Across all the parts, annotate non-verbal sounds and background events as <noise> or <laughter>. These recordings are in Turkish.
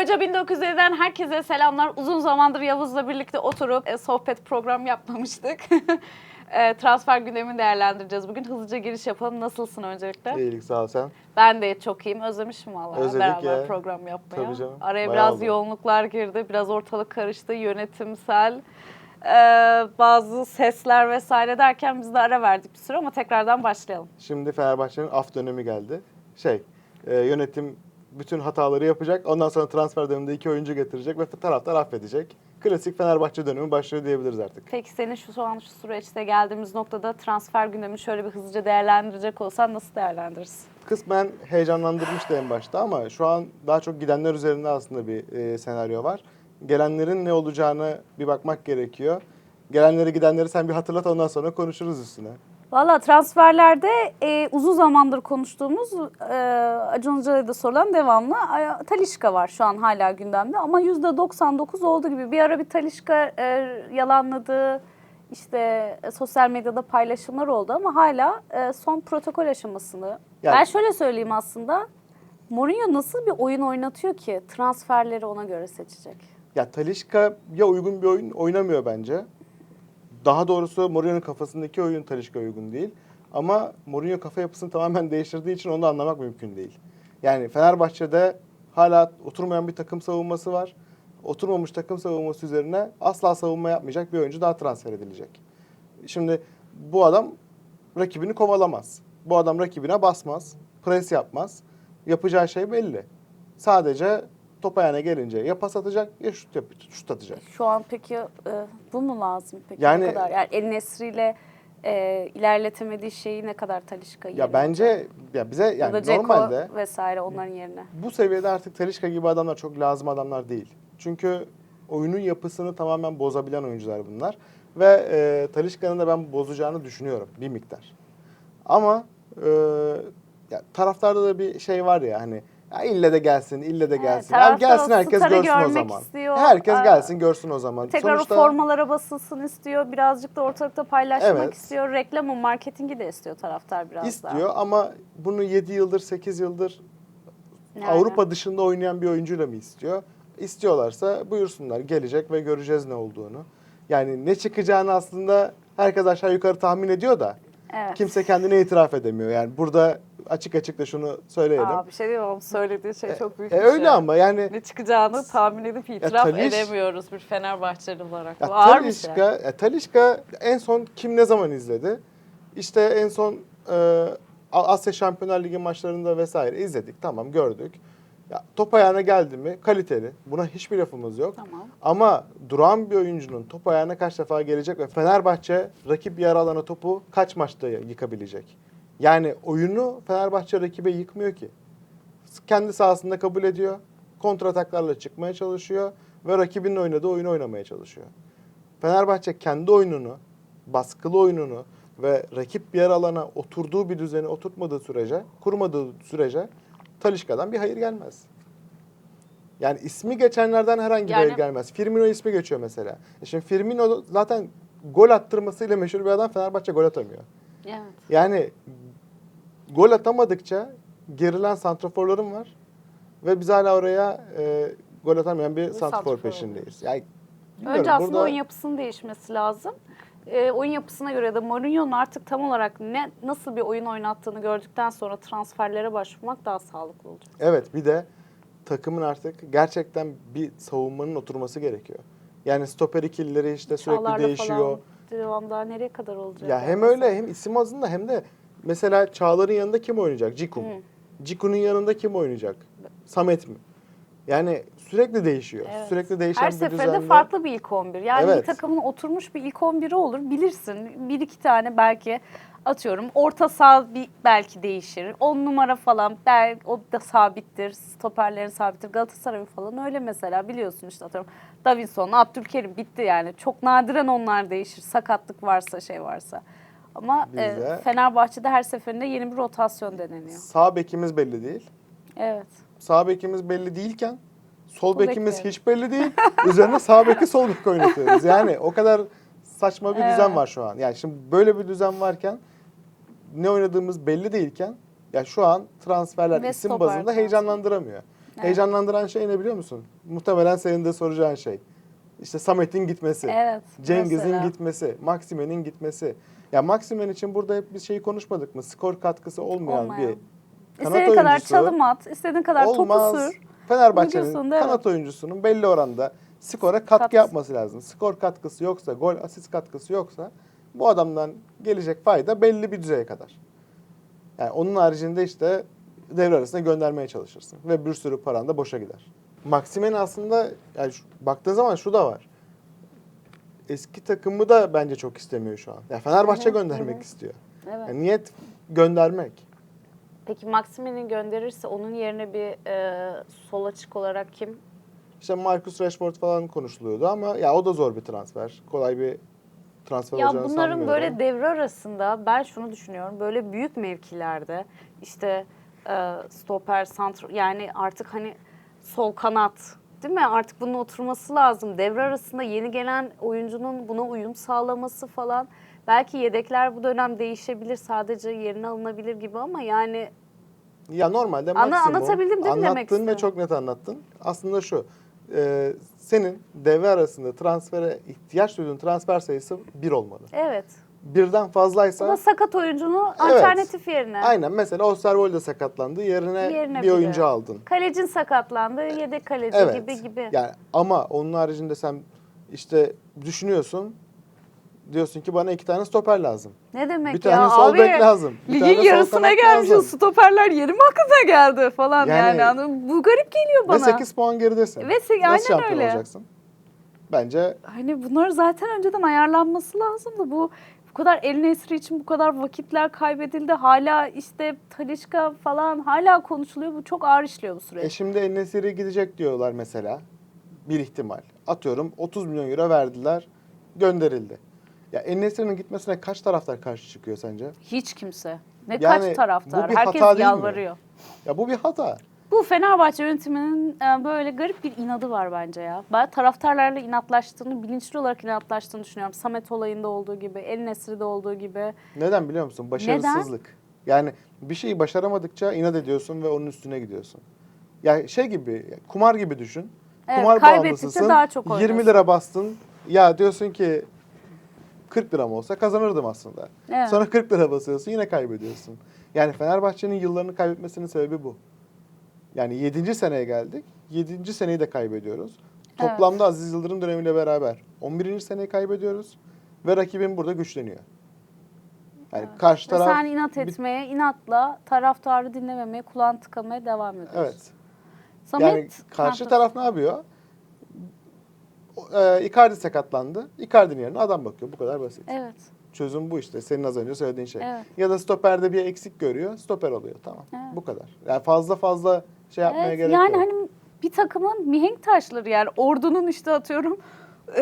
Hoca 1907'den herkese selamlar. Uzun zamandır Yavuz'la birlikte oturup e, sohbet program yapmamıştık. <laughs> e, transfer gündemini değerlendireceğiz. Bugün hızlıca giriş yapalım. Nasılsın öncelikle? İyilik sağ ol sen. Ben de çok iyiyim. Özlemişim vallahi Özledik beraber ya. program yapmaya. Tabii canım. Araya Bayağı biraz oldu. yoğunluklar girdi. Biraz ortalık karıştı. Yönetimsel e, bazı sesler vesaire derken biz de ara verdik bir süre ama tekrardan başlayalım. Şimdi Fenerbahçe'nin af dönemi geldi. Şey, e, yönetim bütün hataları yapacak. Ondan sonra transfer döneminde iki oyuncu getirecek ve taraftar affedecek. Klasik Fenerbahçe dönemi başlıyor diyebiliriz artık. Peki senin şu şu an şu süreçte geldiğimiz noktada transfer gündemini şöyle bir hızlıca değerlendirecek olsan nasıl değerlendirirsin? Kısmen heyecanlandırmıştı en başta ama şu an daha çok gidenler üzerinde aslında bir e, senaryo var. Gelenlerin ne olacağını bir bakmak gerekiyor. Gelenleri gidenleri sen bir hatırlat ondan sonra konuşuruz üstüne. Valla transferlerde e, uzun zamandır konuştuğumuz e, Acun Hoca'ya da sorulan devamlı e, Talişka var şu an hala gündemde ama %99 olduğu gibi bir ara bir Talişka e, yalanladı işte e, sosyal medyada paylaşımlar oldu ama hala e, son protokol aşamasını. Yani- Ben şöyle söyleyeyim aslında Mourinho nasıl bir oyun oynatıyor ki transferleri ona göre seçecek? Ya Talişka ya uygun bir oyun oynamıyor bence. Daha doğrusu Mourinho'nun kafasındaki oyun Talişka uygun değil. Ama Mourinho kafa yapısını tamamen <laughs> değiştirdiği için onu da anlamak mümkün değil. Yani Fenerbahçe'de hala oturmayan bir takım savunması var. Oturmamış takım savunması üzerine asla savunma yapmayacak bir oyuncu daha transfer edilecek. Şimdi bu adam rakibini kovalamaz. Bu adam rakibine basmaz, pres yapmaz. Yapacağı şey belli. Sadece top ayağına gelince ya pas atacak ya şut, yap şut atacak. Şu an peki e, bu mu lazım peki Yani- ne kadar? Yani El Nesri ile e, ilerletemediği şeyi ne kadar Talişka Ya bence ya bize ya yani Dzeko normalde vesaire onların yerine. bu seviyede artık Talişka gibi adamlar çok lazım adamlar değil. Çünkü oyunun yapısını tamamen bozabilen oyuncular bunlar. Ve e, Talişka'nın da ben bozacağını düşünüyorum bir miktar. Ama e, ya, taraftarda da bir şey var ya hani ya ille de gelsin, ille de Evet, gelsin. Abi gelsin herkes görsün o zaman. istiyor. Herkes Aa, gelsin görsün o zaman. Tekrar Sonuçta, o formalara basılsın istiyor. Birazcık da ortalıkta paylaşmak Evet. istiyor. Reklamı, marketingi de istiyor taraftar biraz daha. istiyor ama bunu 7 yıldır 8 yıldır Yani. Avrupa dışında oynayan bir oyuncuyla mı istiyor? İstiyorlarsa buyursunlar. Gelecek ve göreceğiz ne olduğunu. Yani ne çıkacağını aslında herkes aşağı yukarı tahmin ediyor da Evet. kimse kendine itiraf edemiyor. Yani burada açık açık da şunu söyleyelim. Aa, bir şey diyeyim ama söylediği şey çok büyük E, bir öyle şey. ama yani Ne çıkacağını tahmin edip itiraf Taliş- edemiyoruz bir Fenerbahçeli olarak. ya Bu ağır bir şey. Talişka, ya Talişka en son kim ne zaman izledi? İşte en son e, Asya Şampiyonlar Ligi maçlarında vesaire izledik. Tamam gördük. Ya, top ayağına geldi mi kaliteli. Buna hiçbir lafımız yok. Tamam. Ama duran bir oyuncunun top ayağına kaç defa gelecek ve Fenerbahçe rakip yarı alana topu kaç maçta yıkabilecek? Yani oyunu Fenerbahçe rakibe yıkmıyor ki. Kendi sahasında kabul ediyor. Kontrataklarla çıkmaya çalışıyor ve rakibinin oynadığı oyunu oynamaya çalışıyor. Fenerbahçe kendi oyununu, baskılı oyununu ve rakip bir yer alana oturduğu bir düzeni oturtmadığı sürece, kurmadığı sürece Talişka'dan bir hayır gelmez. Yani ismi geçenlerden herhangi bir Yani- hayır gelmez. Firmino ismi geçiyor mesela. E şimdi Firmino zaten gol attırmasıyla meşhur bir adam Fenerbahçe gol atamıyor. Evet. Yani gol atamadıkça gerilen santraforlarım var ve biz hala oraya e, gol atamayan bir santrafor santrafor peşindeyiz. Yani Önce aslında burada- oyun yapısının değişmesi lazım. Ee, oyun yapısına göre de Mourinho'nun artık tam olarak ne nasıl bir oyun oynattığını gördükten sonra transferlere başvurmak daha sağlıklı olacak. Evet bir de takımın artık gerçekten bir savunmanın oturması gerekiyor. Yani stoper ikilileri işte sürekli Çağlar'la değişiyor. Falan devam daha nereye kadar olacak? Ya hem öyle hem isim azında hem de mesela Çağlar'ın yanında kim oynayacak? Ciku. Hı. Ciku'nun yanında kim oynayacak? Samet mi? Yani sürekli değişiyor. Evet. Sürekli değişen Her bir seferinde farklı bir ilk 11. Yani bir Evet. takımın oturmuş bir ilk 11'i olur. Bilirsin. Bir iki tane belki atıyorum. Orta saha bir belki değişir. 10 numara falan belki o da sabittir. Stoperlerin sabittir. Galatasaray falan öyle mesela biliyorsun işte atıyorum. Davinson, Abdülkerim bitti yani. Çok nadiren onlar değişir. Sakatlık varsa şey varsa. Ama e, Fenerbahçe'de her seferinde yeni bir rotasyon deneniyor. Sağ bekimiz belli değil. Evet. Sağ bekimiz belli değilken sol Sol bekimiz hiç belli değil. Üzerine sağ beki sol bek oynatıyoruz. Yani o kadar saçma bir düzen Evet. var şu an. Yani şimdi böyle bir düzen varken ne oynadığımız belli değilken ya şu an transferler Ve isim stoper bazında transfer. heyecanlandıramıyor. Heyecanlandıran şey ne biliyor musun? Muhtemelen senin de soracağın şey. İşte Samet'in gitmesi. Evet. Cengiz'in gitmesi, Maksime'nin gitmesi. Ya Maksimen için burada hep bir şeyi konuşmadık mı? Skor katkısı olmayan, Olmayan. bir kanat İstediğin kadar çalım at, istediğin kadar olmaz. topu sür. Fenerbahçe'nin kanat oyuncusunun belli oranda skora katkı Katkısı. yapması lazım. Skor katkısı yoksa, gol asist katkısı yoksa bu adamdan gelecek fayda belli bir düzeye kadar. Yani onun haricinde işte devre arasında göndermeye çalışırsın ve bir sürü paran da boşa gider. Maksimen aslında yani şu- baktığın zaman şu da var. Eski takımı da bence çok istemiyor şu an. Ya Fenerbahçe Evet, göndermek evet. istiyor. Evet. Yani niyet göndermek. Peki Maxime'nin gönderirse onun yerine bir e, sol açık olarak kim? İşte Marcus Rashford falan konuşuluyordu ama ya o da zor bir transfer. Kolay bir transfer Ya olacağını bunların böyle devre arasında ben şunu düşünüyorum. Böyle büyük mevkilerde işte e, stoper, santro yani artık hani sol kanat değil mi? Artık bunun oturması lazım. Devre arasında yeni gelen oyuncunun buna uyum sağlaması falan. Belki yedekler bu dönem değişebilir. Sadece yerine alınabilir gibi ama yani Ya normalde Ana- maksimum anlatabildim değil mi demek anlattın ve istedim? çok net anlattın. Aslında şu. e, senin devre arasında transfere ihtiyaç duyduğun transfer sayısı bir olmalı. evet. Birden fazlaysa Bu da sakat oyuncunu Evet. alternatif yerine. aynen mesela Osterwolde sakatlandı yerine, Yerine bir biri. oyuncu aldın. Kalecin sakatlandı, yedek kaleci Evet. gibi gibi. Yani ama onun haricinde sen işte düşünüyorsun diyorsun ki bana iki tane stoper lazım. Ne demek bir ya tane sol bek lazım. bir Ligin yarısına lazım. Stoperler yeri mi aklına geldi falan yani. Yani-? Bu garip geliyor bana. Ve 8 puan geridesin. Ve se- Nasıl aynen şampiyon öyle. olacaksın? Bence Hani bunlar zaten önceden ayarlanması lazımdı. Bu bu kadar El Nesri için bu kadar vakitler kaybedildi. Hala işte Talişka falan hala konuşuluyor. Bu çok ağır işliyor bu süreç. E şimdi Enesiri gidecek diyorlar mesela. Bir ihtimal. Atıyorum 30 milyon euro verdiler, gönderildi. Ya Enesiri'nin gitmesine kaç taraftar karşı çıkıyor sence? Hiç kimse. Ne Yani kaç taraftar. Herkes değil mi? yalvarıyor. Ya bu bir hata. Bu Fenerbahçe yönetiminin e, böyle garip bir inadı var bence ya. Ben taraftarlarla inatlaştığını, bilinçli olarak inatlaştığını düşünüyorum. Samet olayında olduğu gibi, El Nesri'de olduğu gibi. Neden biliyor musun? Başarısızlık. Yani bir şeyi başaramadıkça inat ediyorsun ve onun üstüne gidiyorsun. Ya şey gibi, kumar gibi düşün. Evet, kumar bağımlısısın. daha çok 20 oynuyorsun. lira bastın. Ya diyorsun ki 40 liram olsa kazanırdım aslında. Evet. Sonra 40 lira basıyorsun yine kaybediyorsun. Yani Fenerbahçe'nin yıllarını kaybetmesinin sebebi bu. Yani 7. seneye geldik. 7. seneyi de kaybediyoruz. Evet. Toplamda Aziz Yıldırım dönemiyle beraber 11. seneyi kaybediyoruz ve rakibin burada güçleniyor. Yani karşı Ve taraf sen inat etmeye, inatla taraftarı dinlememeye, kulağını tıkamaya devam ediyorsun. Evet. Samet, Yani karşı taraf ne yapıyor? O- E, Icardi sakatlandı. Icardi'nin yerine adam bakıyor. Bu kadar basit. Evet. Çözüm bu işte. Senin az önce söylediğin şey. Evet. Ya da stoperde bir eksik görüyor. Stoper alıyor. Tamam. Evet. Bu kadar. Yani fazla fazla şey yapmaya Evet, gerek yani yok. hani bir takımın mihenk taşları yani ordunun işte atıyorum <laughs>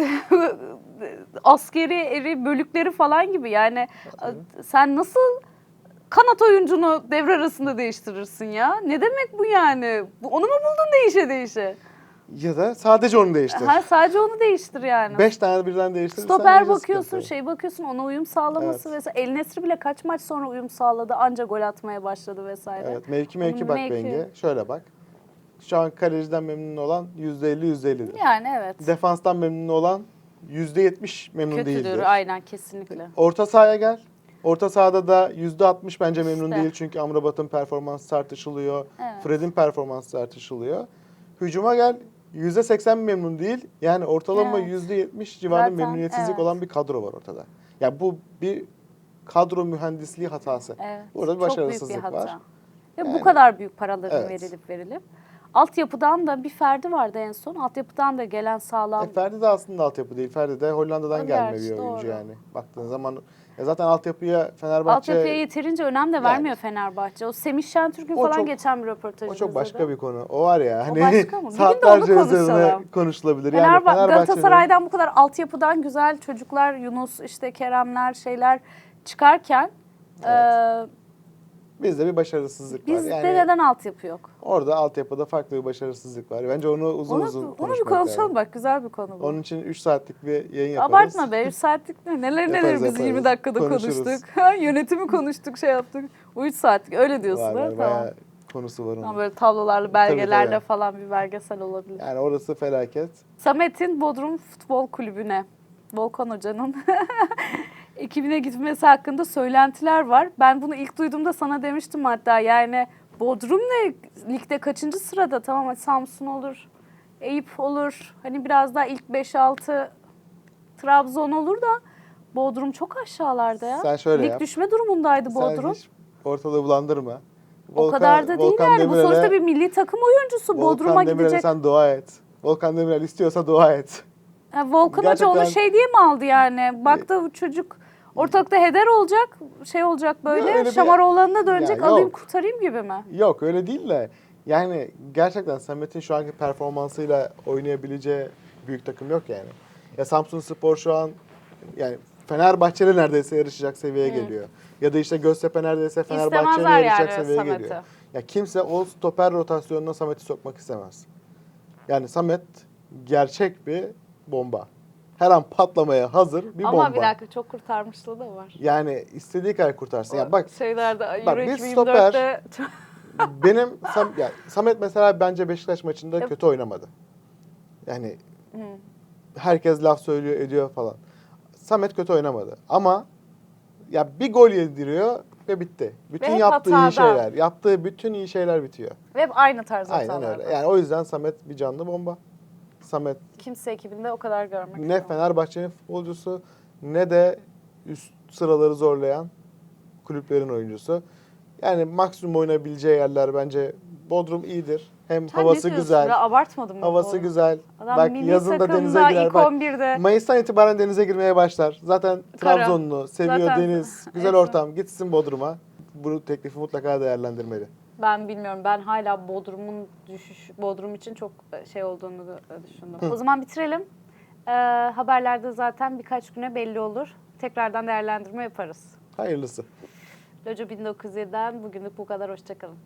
askeri eri bölükleri falan gibi yani sen nasıl kanat oyuncunu devre arasında değiştirirsin ya? Ne demek bu yani? Onu mu buldun değişe değişe? Ya da sadece onu değiştir. Ha, sadece onu değiştir yani. Beş tane birden değiştirirsen Stoper bakıyorsun, şey bakıyorsun, ona uyum sağlaması Evet. vesaire. El Nesri bile kaç maç sonra uyum sağladı, anca gol atmaya başladı vesaire. Evet mevki mevki bak Mevki. Benge. Şöyle bak. Şu an kaleciden memnun olan %50 %50'dir. Yani evet. Defanstan memnun olan %70 memnun Kötüdür, değildir. aynen kesinlikle. Orta sahaya gel. Orta sahada da %60 bence memnun İşte. değil çünkü Amrabat'ın performansı tartışılıyor. Evet. Fred'in performansı tartışılıyor. Hücuma gel. %80 memnun değil. Yani ortalama Evet. %70 civarında Zaten, memnuniyetsizlik evet. olan bir kadro var ortada. Ya bu bir kadro mühendisliği hatası. Evet. Burada bir çok başarısızlık büyük bir hata. var. Ve bu Yani- kadar büyük paraların Evet. verilip verilip. Altyapıdan da bir Ferdi vardı en son. Altyapıdan da gelen sağlam. E, Ferdi de aslında altyapı değil. Ferdi de Hollanda'dan O gelme bir oyuncu doğru. yani. Baktığın zaman ya zaten altyapıya Fenerbahçe Altyapıya yeterince önem de vermiyor Fenerbahçe. O Semih Şentürk'ün O falan çok- geçen bir röportajımızda. o çok başka da. bir konu. O var ya hani başka mı? Saatlerce üzerine konuşulabilir. Yani Fenerbahçe, Galatasaray'dan bu kadar altyapıdan güzel çocuklar, Yunus, işte Keremler, şeyler çıkarken Evet. e, bizde bir başarısızlık bizde var. Yani neden altyapı yok? orada altyapıda farklı bir başarısızlık var. Bence onu uzun Onu, uzun onu bir konuşalım lazım. bak güzel bir konu bu. Onun için 3 saatlik bir yayın yaparız. Abartma be 3 saatlik mi? Neler neler Yaparız, biz yaparız. 20 dakikada Konuşuruz. konuştuk. <laughs> Yönetimi konuştuk şey yaptık. O 3 saatlik öyle diyorsun Var, var, Tamam. bayağı konusu var Ama onun. böyle tablolarla, belgelerle tabii. falan bir belgesel olabilir. Yani orası felaket. Samet'in Bodrum Futbol Kulübü'ne, Volkan Hoca'nın <laughs> ekibine gitmesi hakkında söylentiler var. Ben bunu ilk duyduğumda sana demiştim hatta yani Bodrum ne? Ligde kaçıncı sırada? Tamam Samsun olur, Eyüp olur. Hani biraz daha ilk 5-6 Trabzon olur da Bodrum çok aşağılarda ya. Sen şöyle Lig yap. düşme durumundaydı Bodrum. Sen hiç ortalığı bulandırma. o Volkan- kadar da değil Volkan yani. Bu Demirel'e- sonuçta bir milli takım oyuncusu. Bodrum'a Demirel'e gidecek. sen dua et. Volkan Demirel istiyorsa dua et. Ha, Volkan Hoca onu Gerçekten- şey diye mi aldı yani? Baktı bu çocuk ortalıkta heder olacak, şey olacak böyle, öyle bir- Şamaroğlan'ına dönecek, Ya alayım yok. kurtarayım gibi mi? Yok öyle değil de yani gerçekten Samet'in şu anki performansıyla oynayabileceği büyük takım yok yani. Ya Samsun Spor şu an yani Fenerbahçe'yle neredeyse yarışacak seviyeye geliyor. Ya da işte Göztepe neredeyse Fenerbahçe'yle İstemezler yarışacak yani seviyeye Samet'i. geliyor. Ya kimse o stoper rotasyonuna Samet'i sokmak istemez. Yani Samet gerçek bir bomba. Her an patlamaya hazır bir Ama bomba. bir dakika çok kurtarmışlığı da var. Yani istediği kadar kurtarsın. Ya bak şeylerde bak, bir 2024'te <laughs> benim Sam, ya, Samet mesela bence Beşiktaş maçında Yap. kötü oynamadı. Yani Hı. herkes laf söylüyor ediyor falan. Samet kötü oynamadı ama ya bir gol yediriyor ve bitti. Bütün hep yaptığı hatada. iyi şeyler, yaptığı bütün iyi şeyler bitiyor. Ve hep aynı tarz Aynen hatalar öyle. Yani o yüzden Samet bir canlı bomba. Samet Kimse ekibinde o kadar görmek ne. Fenerbahçe'nin futbolcusu ne de üst sıraları zorlayan kulüplerin oyuncusu. Yani maksimum oynayabileceği yerler bence Bodrum iyidir. Hem Sen ne havası diyorsun güzel. Ya, abartmadın mı? Havası bu? güzel. Adam Bak milli yazın da denize girer. ilk Bak 11'de. Mayıs'tan itibaren denize girmeye başlar. Zaten Kara. Trabzonlu, seviyor Zaten- deniz, güzel Hepsi. ortam. Gitsin Bodrum'a. Bu teklifi mutlaka değerlendirmeli. Ben bilmiyorum. Ben hala Bodrum'un düşüş, Bodrum için çok şey olduğunu düşündüm. O zaman bitirelim. Ee, haberlerde zaten birkaç güne belli olur. Tekrardan değerlendirme yaparız. Hayırlısı. Loco 1907'den bugünlük bu kadar. Hoşçakalın.